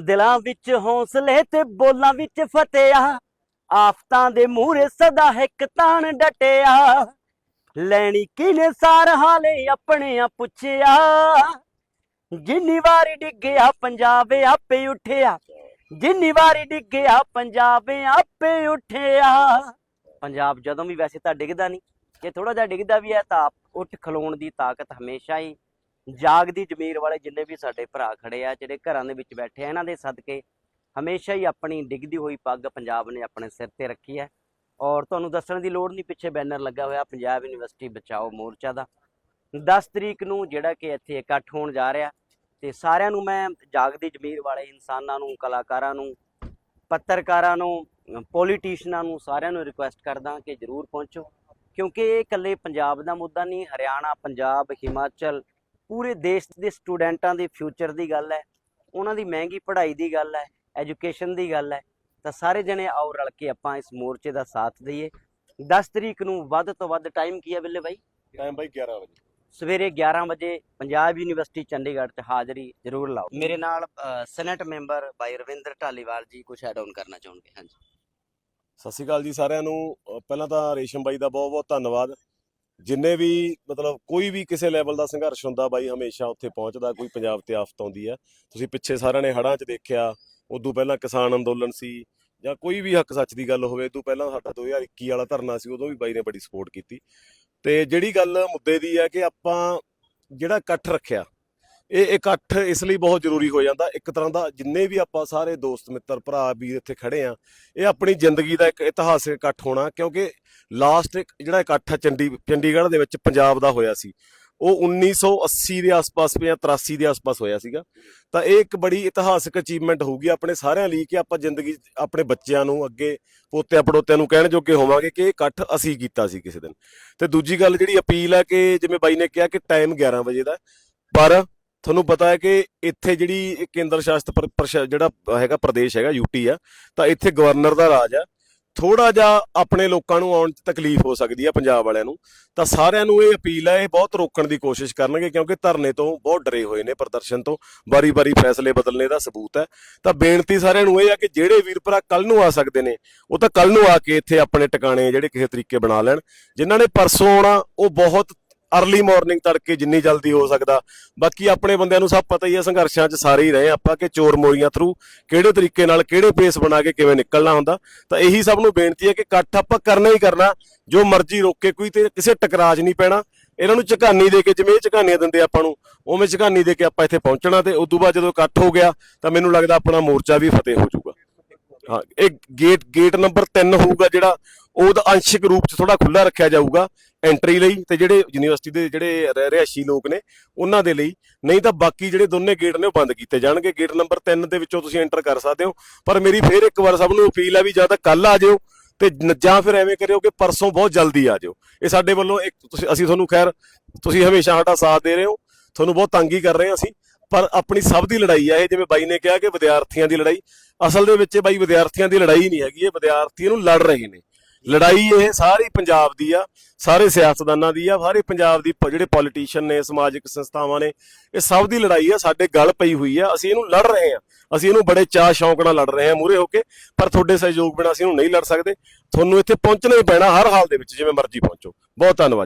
ਦਿਲਾਂ ਵਿੱਚ ਹੌਸਲੇ ਤੇ ਬੋਲਾਂ ਵਿੱਚ ਫਤਿਆ ਆਫਤਾਂ ਦੇ ਮੂਹਰੇ ਸਦਾ ਇੱਕ ਤਾਣ ਡਟਿਆ। ਲੈਣੀ ਕਿਨੇ ਸਾਰ ਹਾਲੇ ਆਪਣੇ ਆ ਪੁੱਛਿਆ। ਜਿੰਨੀ ਵਾਰੀ ਡਿੱਗਿਆ ਪੰਜਾਬ ਆਪੇ ਉੱਠਿਆ। ਜਿੰਨੀ ਵਾਰੀ ਡਿੱਗਿਆ ਪੰਜਾਬ ਆਪੇ ਉੱਠਿਆ। ਪੰਜਾਬ ਜਦੋਂ ਵੀ ਵੈਸੇ ਤਾਂ ਡਿੱਗਦਾ ਨਹੀਂ। ਜੇ ਥੋੜਾ ਜਿਹਾ ਡਿੱਗਦਾ ਵੀ ਹੈ ਤਾਂ ਉੱਠ ਖਲੋਣ ਦੀ ਤਾਕਤ ਹਮੇਸ਼ਾ ਹੀ ਜਾਗਦੀ ਜ਼ਮੀਰ ਵਾਲੇ ਜਿੰਨੇ ਵੀ ਸਾਡੇ ਭਰਾ ਖੜੇ ਆ, ਜਿਹੜੇ ਘਰਾਂ ਦੇ ਵਿੱਚ ਬੈਠੇ ਆ, ਇਹਨਾਂ ਦੇ ਸਦਕੇ ਹਮੇਸ਼ਾ ਹੀ ਆਪਣੀ ਡਿੱਗਦੀ ਹੋਈ ਪੱਗ ਪੰਜਾਬ ਨੇ ਆਪਣੇ ਸਿਰ ਤੇ ਰੱਖੀ ਹੈ। ਔਰ ਤੁਹਾਨੂੰ ਦੱਸਣ ਦੀ ਲੋੜ ਨਹੀਂ, ਪਿੱਛੇ ਬੈਨਰ ਲੱਗਾ ਹੋਇਆ, ਪੰਜਾਬ ਯੂਨੀਵਰਸਿਟੀ ਬਚਾਓ ਮੋਰਚਾ ਦਾ। 10 ਤਰੀਕ ਨੂੰ ਜਿਹੜਾ ਕਿ ਇੱਥੇ ਇਕੱਠ ਹੋਣ ਜਾ ਰਿਹਾ, ਤੇ ਸਾਰਿਆਂ ਨੂੰ ਮੈਂ ਜਾਗਦੀ ਜ਼ਮੀਰ ਵਾਲੇ ਇਨਸਾਨਾਂ ਨੂੰ, ਕਲਾਕਾਰਾਂ ਨੂੰ, ਪੱਤਰਕਾਰਾਂ ਨੂੰ ਪੋਲੀਟੀਸ਼ੀਅਨਾਂ ਨੂੰ ਸਾਰਿਆਂ ਨੂੰ ਰਿਕੁਐਸਟ ਕਰਦਾ ਕਿ ਜਰੂਰ ਪਹੁੰਚੋ, ਕਿਉਂਕਿ ਇਹ ਇਕੱਲੇ ਪੰਜਾਬ ਦਾ ਮੁੱਦਾ ਨਹੀਂ, ਹਰਿਆਣਾ, ਪੰਜਾਬ, ਹਿਮਾਚਲ ਪੂਰੇ ਦੇਸ਼ ਦੇ ਸਟੂਡੈਂਟਾਂ ਦੇ ਫਿਊਚਰ ਦੀ ਗੱਲ ਹੈ ਉਹਨਾਂ ਦੀ ਮਹਿੰਗੀ ਪੜ੍ਹਾਈ ਦੀ ਗੱਲ ਹੈ ਐਜੂਕੇਸ਼ਨ ਦੀ ਗੱਲ ਹੈ ਤਾਂ ਸਾਰੇ ਜਣੇ ਆਓ ਰਲ ਕੇ ਆਪਾਂ ਇਸ ਮੋਰਚੇ ਦਾ ਸਾਥ ਦਈਏ। 10 ਤਰੀਕ ਨੂੰ ਵੱਧ ਤੋਂ ਵੱਧ ਟਾਈਮ ਕੀ ਹੈ ਬਿੱਲੇ ਬਾਈ? ਟਾਈਮ ਬਾਈ 11 ਵਜੇ। ਸਵੇਰੇ 11 ਵਜੇ ਪੰਜਾਬ ਯੂਨੀਵਰਸਿਟੀ ਚੰਡੀਗੜ੍ਹ 'ਚ ਹਾਜ਼ਰੀ ਜ਼ਰੂਰ ਲਾਓ। ਮੇਰੇ ਨਾਲ ਸੈਨੇਟ ਮੈਂਬਰ ਬਾਈ ਰਵਿੰਦਰ ਢਾਲੀਵਾਲ ਜੀ ਕੁਝ ਐਡ ਆਨ ਕਰਨਾ ਚਾਹੁੰਦੇ ਹਾਂਜੀ। ਸਤਿ ਸ਼੍ਰੀ ਅਕਾਲ ਜੀ ਸਾਰਿਆਂ ਨੂੰ। ਪਹਿਲਾਂ ਤਾਂ ਰੇਸ਼ਮ ਬਾਈ ਦਾ ਬਹੁਤ ਬਹੁਤ ਧੰਨਵਾਦ। ਜਿੰਨੇ ਵੀ ਮਤਲਬ ਕੋਈ ਵੀ ਕਿਸੇ ਲੈਵਲ ਦਾ ਸੰਘਰਸ਼ ਹੁੰਦਾ ਬਾਈ, ਹਮੇਸ਼ਾ ਉੱਥੇ ਪਹੁੰਚਦਾ, ਕੋਈ ਪੰਜਾਬ ਤੇ ਆਫਤ ਆਉਂਦੀ ਹੈ। ਤੁਸੀਂ ਪਿੱਛੇ ਸਾਰਿਆਂ ਨੇ ਹੜ੍ਹਾਂ 'ਚ ਦੇਖਿਆ, ਉਦੋਂ ਪਹਿਲਾਂ ਕਿਸਾਨ ਅੰਦੋਲਨ ਸੀ ਜਾਂ ਕੋਈ ਵੀ ਹੱਕ ਸੱਚ ਦੀ ਗੱਲ ਹੋਵੇ ਤੋਂ ਪਹਿਲਾਂ ਸਾਡਾ 2021 ਵਾਲਾ ਧਰਨਾ ਸੀ, ਉਦੋਂ ਵੀ ਬਾਈ ਨੇ ਬੜੀ ਸਪੋਰਟ ਕੀਤੀ। ਤੇ ਜਿਹੜੀ ਗੱਲ ਮੁੱਦੇ ਦੀ ਹੈ ਕਿ ਆਪਾਂ ਜਿਹੜਾ ਇਕੱਠ ਰੱਖਿਆ ਇਹ ਇਕੱਠ ਇਸ ਲਈ ਬਹੁਤ ਜ਼ਰੂਰੀ ਹੋ ਜਾਂਦਾ। ਇੱਕ ਤਰ੍ਹਾਂ ਦਾ ਜਿੰਨੇ ਵੀ ਆਪਾਂ ਸਾਰੇ ਦੋਸਤ, ਮਿੱਤਰ, ਭਰਾ, ਵੀਰ ਇੱਥੇ ਖੜੇ ਆ, ਇਹ ਆਪਣੀ ਜ਼ਿੰਦਗੀ ਦਾ ਇੱਕ ਇਤਿਹਾਸਿਕ ਇਕੱਠ ਹੋਣਾ, ਕਿਉਂਕਿ ਲਾਸਟ ਜਿਹੜਾ ਇਕੱਠ ਹੈ ਚੰਡੀ, ਚੰਡੀਗੜ੍ਹ ਦੇ ਵਿੱਚ ਪੰਜਾਬ ਦਾ ਹੋਇਆ ਸੀ। ਉਹ 1980 ਦੇ ਆਸ-ਪਾਸ ਜਾਂ 83 ਦੇ ਆਸ-ਪਾਸ ਹੋਇਆ ਸੀਗਾ। ਤਾਂ ਇਹ ਇੱਕ ਬੜੀ ਇਤਿਹਾਸਕ ਅਚੀਵਮੈਂਟ ਹੋਊਗੀ ਆਪਣੇ ਸਾਰਿਆਂ ਲਈ ਕਿ ਆਪਾਂ ਜ਼ਿੰਦਗੀ ਆਪਣੇ ਬੱਚਿਆਂ ਨੂੰ, ਅੱਗੇ ਪੋਤਿਆਂ ਪੜੋਤਿਆਂ ਨੂੰ ਕਹਿਣ ਜੋਗੇ ਹੋਵਾਂਗੇ ਕਿ ਇਹ ਇਕੱਠ ਅਸੀਂ ਕੀਤਾ ਸੀ ਕਿਸੇ ਦਿਨ। ਤੇ ਦੂਜੀ ਗੱਲ ਜਿਹੜੀ ਅਪੀਲ ਹੈ ਕਿ ਜਿਵੇਂ ਬਾਈ ਨੇ ਕਿਹਾ ਕਿ ਟਾਈਮ 11 ਵਜੇ ਦਾ, ਪਰ ਤੁਹਾਨੂੰ ਪਤਾ ਹੈ ਕਿ ਇੱਥੇ ਜਿਹੜੀ ਕੇਂਦਰ ਸ਼ਾਸਤ ਜਿਹੜਾ ਹੈਗਾ ਪ੍ਰਦੇਸ਼ ਹੈਗਾ ਯੂਟੀ ਆ, ਤਾਂ ਇੱਥੇ ਗਵਰਨਰ ਦਾ ਰਾਜ ਆ। ਥੋੜਾ ਜਿਹਾ ਆਪਣੇ ਲੋਕਾਂ ਨੂੰ ਆਉਣ 'ਚ ਤਕਲੀਫ ਹੋ ਸਕਦੀ ਹੈ ਪੰਜਾਬ ਵਾਲਿਆਂ ਨੂੰ। ਤਾਂ ਸਾਰਿਆਂ ਨੂੰ ਇਹ ਅਪੀਲ ਹੈ ਇਹ ਬਹੁਤ ਰੋਕਣ ਦੀ ਕੋਸ਼ਿਸ਼ ਕਰਨਗੇ, ਕਿਉਂਕਿ ਧਰਨੇ ਤੋਂ ਬਹੁਤ ਡਰੇ ਹੋਏ ਨੇ ਪ੍ਰਦਰਸ਼ਨ ਤੋਂ। ਬਾਰੀ-ਬਾਰੀ ਫੈਸਲੇ ਬਦਲਣੇ ਦਾ ਸਬੂਤ ਹੈ। ਤਾਂ ਬੇਨਤੀ ਸਾਰਿਆਂ ਨੂੰ ਇਹ ਆ ਕਿ ਜਿਹੜੇ ਵੀਰ ਭਰਾ ਕੱਲ ਨੂੰ ਆ ਸਕਦੇ ਨੇ, ਉਹ ਤਾਂ ਕੱਲ ਨੂੰ ਆ ਕੇ ਇੱਥੇ ਆਪਣੇ ਟਿਕਾਣੇ ਜਿਹੜੇ ਕਿਸੇ ਤਰੀਕੇ ਬਣਾ ਲੈਣ। ਜਿਨ੍ਹਾਂ ਨੇ ਪਰਸੋਂ ਆਉਣਾ, ਉਹ ਬਹੁਤ ਅਰਲੀ ਮਾਰਨਿੰਗ ਤੜਕੇ ਜਿੰਨੀ ਜਲਦੀ ਹੋ ਸਕਦਾ। ਬਾਕੀ ਆਪਣੇ ਬੰਦਿਆਂ ਨੂੰ ਸਭ ਪਤਾ ਹੀ ਹੈ, ਸੰਘਰਸ਼ਾਂ 'ਚ ਸਾਰੇ ਹੀ ਰਹੇ ਆਪਾਂ ਕਿ ਚੋਰ ਮੋਰੀਆਂ ਥਰੂ ਕਿਹੜੇ ਤਰੀਕੇ ਨਾਲ, ਕਿਹੜੇ ਪੇਸ ਬਣਾ ਕੇ ਕਿਵੇਂ ਨਿਕਲਣਾ ਹੁੰਦਾ। ਤਾਂ ਇਹੀ ਸਭ ਨੂੰ ਬੇਨਤੀ ਹੈ ਕਿ ਇਕੱਠ ਆਪਾਂ ਕਰਨਾ ਹੀ ਕਰਨਾ, ਜੋ ਮਰਜ਼ੀ ਰੋਕ ਕੇ ਕੋਈ ਤੇ ਕਿਸੇ ਟਕਰਾਅ 'ਚ ਨਹੀਂ ਪੈਣਾ। ਇਹਨਾਂ ਨੂੰ ਝਕਾਨੀ ਦੇ ਕੇ, ਜਿਵੇਂ ਇਹ ਝਕਾਨੀਆਂ ਦਿੰਦੇ ਆਪਾਂ ਨੂੰ, ਉਵੇਂ ਝਕਾਨੀ ਦੇ ਕੇ ਆਪਾਂ ਇੱਥੇ ਪਹੁੰਚਣਾ ਤੇ ਉਦੋਂ ਬਾਅਦ ਜਦੋਂ ਇਕੱਠ ਹੋ ਗਿਆ, ਤਾਂ ਮੈਨੂੰ ਲੱਗਦਾ ਆਪਣਾ ਮੋਰਚਾ ਵੀ ਫਤਿਹ ਹੋ ਜਾਊਗਾ। ਹਾਂ, ਇਹ ਗੇਟ ਗੇਟ ਨੰਬਰ 3 ਹੋਊਗਾ ਜਿਹੜਾ ਉਹਦਾ ਅੰਸ਼ਿਕ ਰੂਪ 'ਚ ਥੋੜਾ ਖੁੱਲਾ ਰੱਖਿਆ ਜਾਊਗਾ ਐਂਟਰੀ ਲਈ ਤੇ ਜਿਹੜੇ ਯੂਨੀਵਰਸਿਟੀ ਦੇ ਜਿਹੜੇ ਰਹਿ- ਰਿਹਾਇਸ਼ੀ ਲੋਕ ਨੇ, ਉਹਨਾਂ ਦੇ ਲਈ। ਨਹੀਂ ਤਾਂ ਬਾਕੀ ਜਿਹੜੇ ਦੋਨੇ ਗੇਟ ਨੇ ਉਹ ਬੰਦ ਕੀਤੇ ਜਾਣਗੇ। ਗੇਟ ਨੰਬਰ 3 ਦੇ ਵਿੱਚੋਂ ਤੁਸੀਂ ਐਂਟਰ ਕਰ ਸਕਦੇ ਹੋ। ਪਰ ਮੇਰੀ ਫੇਰ ਇੱਕ ਵਾਰ ਸਭ ਨੂੰ ਅਪੀਲ ਹੈ ਵੀ ਜਾਂ ਤਾਂ ਕੱਲ ਆ ਜਿਓ ਤੇ ਜਾਂ ਫਿਰ ਐਵੇਂ ਕਰਿਓ ਕਿ ਪਰਸੋਂ ਬਹੁਤ ਜਲਦੀ ਆ ਜਿਓ। ਇਹ ਸਾਡੇ ਵੱਲੋਂ ਇੱਕ ਤੁਸੀਂ ਅਸੀਂ ਤੁਹਾਨੂੰ ਖੈਰ ਤੁਸੀਂ ਹਮੇਸ਼ਾ ਸਾਡਾ ਸਾਥ ਦੇ ਰਹੇ ਹੋ। ਤੁਹਾਨੂੰ ਬਹੁਤ ਤੰਗੀ ਕਰ ਰਹੇ ਹਾਂ ਅਸੀਂ। ਪਰ ਆਪਣੀ ਸਭ ਦੀ ਲੜਾਈ ਆ ਇਹ, ਜਿਵੇਂ ਬਾਈ ਨੇ ਕਿਹਾ ਕਿ ਵਿਦਿਆਰਥੀਆਂ ਦੀ ਲੜਾਈ। ਅਸਲ ਦੇ ਵਿੱਚ ਬਾਈ ਵਿਦਿਆਰਥੀਆਂ ਦੀ ਲੜਾਈ ਨਹੀਂ ਹੈਗੀ, ਇਹ ਵਿਦਿਆਰਥੀਆਂ ਨੂੰ ਲੜ ਰਹੇ ਨੇ। ਲੜਾਈ ਇਹ ਸਾਰੀ ਪੰਜਾਬ ਦੀ ਆ, ਸਾਰੇ ਸਿਆਸਤਦਾਨਾਂ ਦੀ ਆ ਸਾਰੇ ਪੰਜਾਬ ਦੀ ਪ- ਜਿਹੜੇ ਪੋਲੀਟੀਸ਼ੀਅਨ ਨੇ, ਸਮਾਜਿਕ ਸੰਸਥਾਵਾਂ ਨੇ, ਇਹ ਸਭ ਦੀ ਲੜਾਈ ਆ, ਸਾਡੇ ਗਲ ਪਈ ਹੋਈ ਆ, ਅਸੀਂ ਇਹਨੂੰ ਲੜ ਰਹੇ ਆ। ਅਸੀਂ ਇਹਨੂੰ ਬੜੇ ਚਾਅ ਸ਼ੌਂਕ ਨਾਲ ਲੜ ਰਹੇ ਆ ਮੂਰੇ ਹੋ ਕੇ, ਪਰ ਤੁਹਾਡੇ ਸਹਿਯੋਗ ਬਿਨਾਂ ਅਸੀਂ ਇਹਨੂੰ ਨਹੀਂ ਲੜ ਸਕਦੇ। ਤੁਹਾਨੂੰ ਇੱਥੇ ਪਹੁੰਚਣਾ ਹੀ ਪੈਣਾ ਹਰ ਹਾਲ ਦੇ ਵਿੱਚ, ਜਿਵੇਂ ਮਰਜ਼ੀ ਪਹੁੰਚੋ। ਬਹੁਤ ਧੰਨਵਾਦ